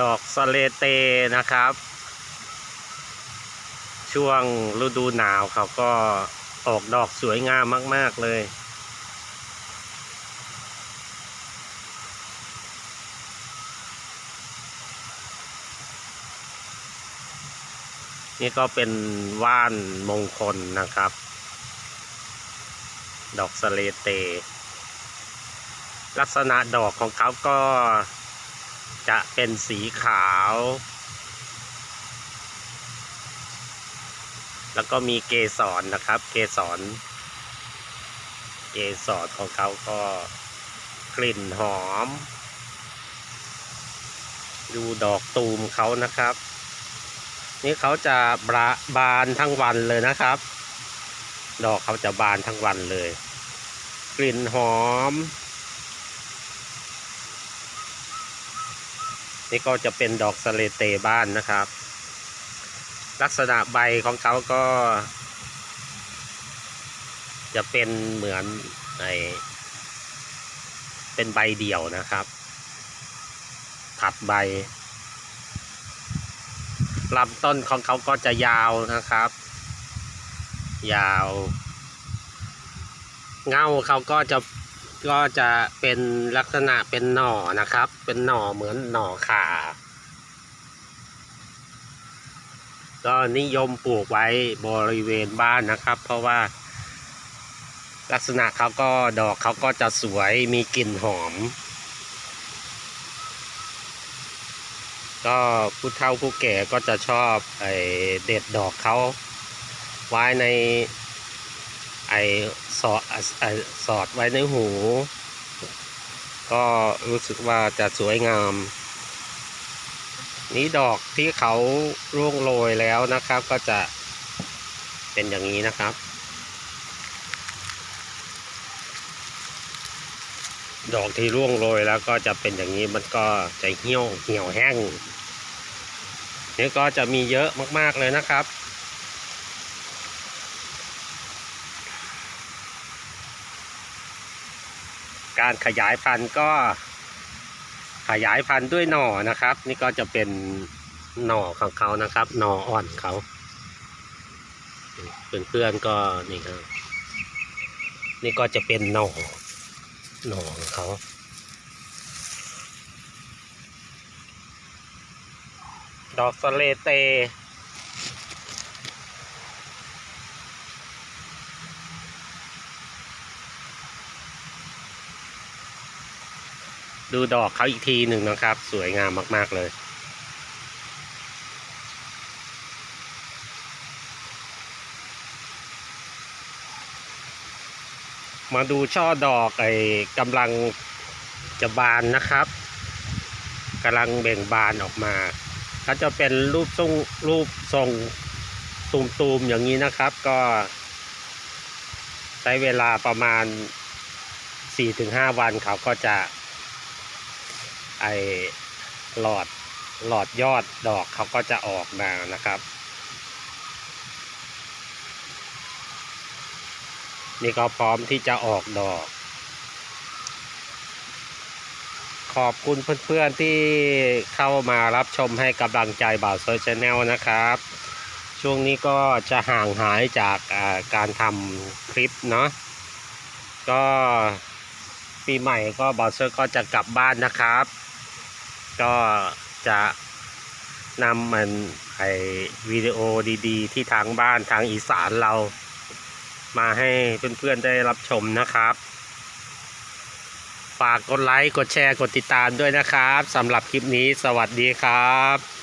ดอกสเลเตนะครับ ช่วงฤดูหนาวเขาก็ออกดอกสวยงามมาก ๆ เลย นี่ก็เป็นว่านมงคลนะครับ ดอกสเลเต ลักษณะดอกของเขาก็ จะเป็นสีขาว แล้วก็มีเกสรนะครับ เกสร เกสรของเขาก็กลิ่นหอม ดูดอกตูมเขานะครับ นี่เขาจะบะบานทั้งวันเลยนะครับ ดอกเขาจะบานทั้งวันเลย กลิ่นหอม นี่ก็จะเป็นดอกสเลเตบ้านนะครับ ลักษณะใบของเขาก็ จะเป็นเหมือนไอเป็นใบเดี่ยวนะครับ ถัดใบลำต้นของเขาก็จะยาวนะครับ ยาว เงาเขาก็จะ ก็จะเป็นลักษณะเป็นหน่อนะครับ เป็นหน่อเหมือนหน่อขาก็นิยมปลูกไว้บริเวณบ้านนะครับ เพราะว่า ลักษณะเขาก็ดอกเขาก็จะสวยมีกลิ่นหอม ก็ผู้เฒ่าผู้แก่ก็จะชอบไอเด็ดดอกเขาไว้ใน ไอสอดไอสอดไว้ในหู ก็รู้สึกว่าจะสวยงาม นี้ดอกที่เขาร่วงโรยแล้วนะครับก็จะเป็นอย่างนี้นะครับ ดอกที่ร่วงโรยแล้วก็จะเป็นอย่างนี้มันก็จะเหี่ยวเหี่ยวแห้งนี่ก็จะมีเยอะมากๆเลยนะครับ การขยายพันธุ์ก็ขยายพันธุ์ด้วยหน่อนะครับ นี่ก็จะเป็นหน่อของเขานะครับ หน่ออ่อนเขาเพื่อนๆก็นี่ครับนี่ก็จะเป็นหน่อหน่อของเขาดอกสเลเต ดูดอกเขาอีกทีหนึ่งนะครับ สวยงามมาก ๆ เลยมาดูช่อดอกไอ้กำลังจะบานนะครับกำลังเบ่งบานออกมาเขาจะเป็นรูปทรงรูปทรงตูมๆอย่างนี้นะครับ ก็ ใช้เวลาประมาณ 4-5 วันเขาก็จะ ไอหลอดหลอดยอดดอกเขาก็จะออกมานะครับ นี่ก็พร้อมที่จะออกดอก ขอบคุณเพื่อนๆที่เข้ามารับชมให้กำลังใจบ่าวโซยชแนลนะครับ ช่วงนี้ก็จะห่างหายจากการทำคลิปเนาะก็ปีใหม่ก็บ่าวโซยก็จะกลับบ้านนะครับ ก็จะนำมันไอวิดีโอดี ๆ ที่ทางบ้านทางอีสานเรา มาให้เพื่อน ๆ ได้รับชมนะครับ ฝากกดไลค์ กดแชร์ กดติดตามด้วยนะครับสำหรับคลิปนี้สวัสดีครับ